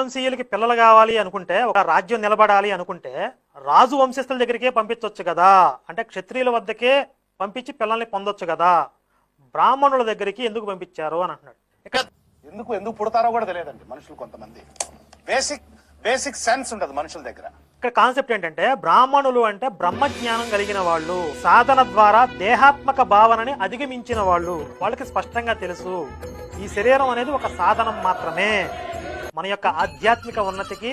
వంశీయులకి పిల్లలు కావాలి అనుకుంటే ఒక రాజ్యం నిలబడాలి అనుకుంటే రాజు వంశస్థుల దగ్గరికే పంపించవచ్చు కదా. అంటే క్షత్రియుల వద్దకే పంపించి పిల్లల్ని పొందొచ్చు కదా. బ్రాహ్మణుల దగ్గరికి ఎందుకు పంపించారు అని అంటున్నాడు. ఇక్కడ ఎందుకు ఎందుకు పుడతారో కూడా తెలియదండి మనుషులు కొంతమంది. బేసిక్ బేసిక్ సెన్స్ ఉండదు మనుషుల దగ్గర. ఇక్కడ కాన్సెప్ట్ ఏంటంటే బ్రాహ్మణులు అంటే బ్రహ్మజ్ఞానం కలిగిన వాళ్ళు సాధన ద్వారా దేహాత్మక భావనని అధిగమించిన వాళ్ళు. వాళ్ళకి స్పష్టంగా తెలుసు. ఈ శరీరం అనేది ఒక సాధనం మాత్రమే. మన యొక్క ఆధ్యాత్మిక ఉన్నతికి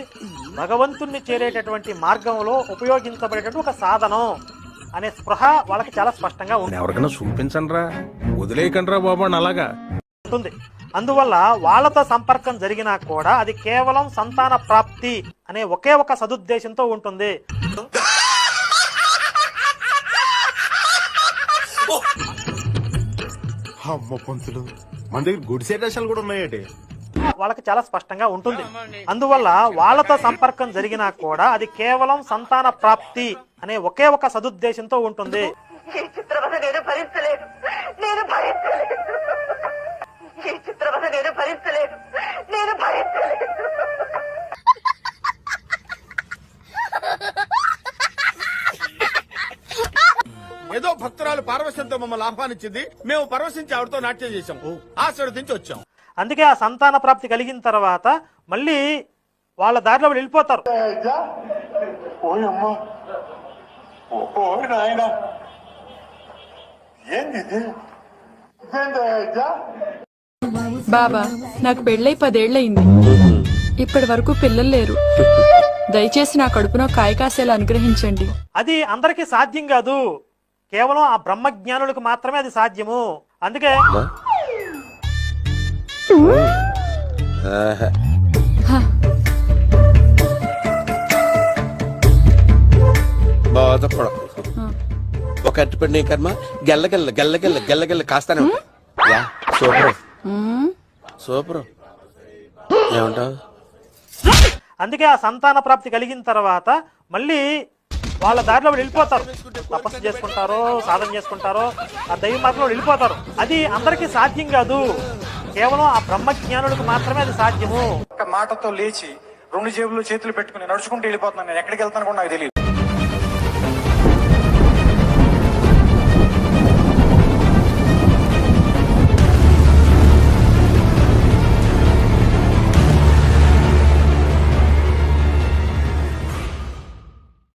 భగవంతుణ్ణి చేరేటటువంటి మార్గంలో ఉపయోగించబడేటటువంటి ఒక సాధనం అనే స్పృహ వాళ్ళకి చాలా స్పష్టంగా ఉంటుంది ఎవరికైనా చూపించండి రా వదిలేయకండి రా బాబు అని అలాగా? ఉంటుంది. అందువల్ల వాళ్ళతో సంపర్కం జరిగినా కూడా అది కేవలం సంతాన ప్రాప్తి అనే ఒకే ఒక సదుద్దేశంతో ఉంటుంది. అమ్మ పంతులు మన దగ్గర గుడిసే దశలు కూడా ఉన్నాయటి. వాళ్ళకి చాలా స్పష్టంగా ఉంటుంది. అందువల్ల వాళ్ళతో సంపర్కం జరిగినా కూడా అది కేవలం సంతాన ప్రాప్తి అనే ఒకే ఒక సదుద్దేశంతో ఉంటుంది. ఈ చిత్రవద నేను భరించలేను. నేను భరించలేను. ఈ చిత్రవద నేను భరించలేను. నేను భరించలేను. ఏదో భక్తురాలు పార్వశంతో మమ్మల్ని ఆహ్వానించింది. మేము పరవశించి ఆవిడతో నాట్యం చేశాం. ఆశీర్వదించి వచ్చాం. అందుకే ఆ సంతాన ప్రాప్తి కలిగిన తర్వాత మళ్ళీ వాళ్ళ దారిలో వాళ్ళు వెళ్ళిపోతారు? బాబా నాకు పెళ్ళై పదేళ్ళయింది ఇప్పటి వరకు పిల్లలు లేరు. దయచేసి నా కడుపున కాయ కాసేలా అనుగ్రహించండి. అది అందరికీ సాధ్యం కాదు. కేవలం ఆ బ్రహ్మజ్ఞానులకు మాత్రమే అది సాధ్యము. అందుకే బాధపడకు. ఒక అట్టుపడి నీ కర్మ గెల్లగెల్ల గెల్లగెల్ల గెల్లగెల్ల కాస్తానే యా సూపర్. సూపర్. ఏమంటావు? అందుకే ఆ సంతాన ప్రాప్తి కలిగిన తర్వాత మళ్ళీ వాళ్ళ దారిలో వెళ్ళిపోతారు. తపస్సు చేసుకుంటారో సాధన చేసుకుంటారో ఆ దైవ మార్గంలో వెళ్ళిపోతారు. అది అందరికీ సాధ్యం కాదు. కేవలం ఆ బ్రహ్మజ్ఞానులకు మాత్రమే అది సాధ్యము. ఒక మాటతో లేచి రెండు జేబులు చేతులు పెట్టుకుని నడుచుకుంటూ వెళ్ళిపోతున్నాను. నేను ఎక్కడికి వెళ్తాను కూడా నాకు తెలియదు.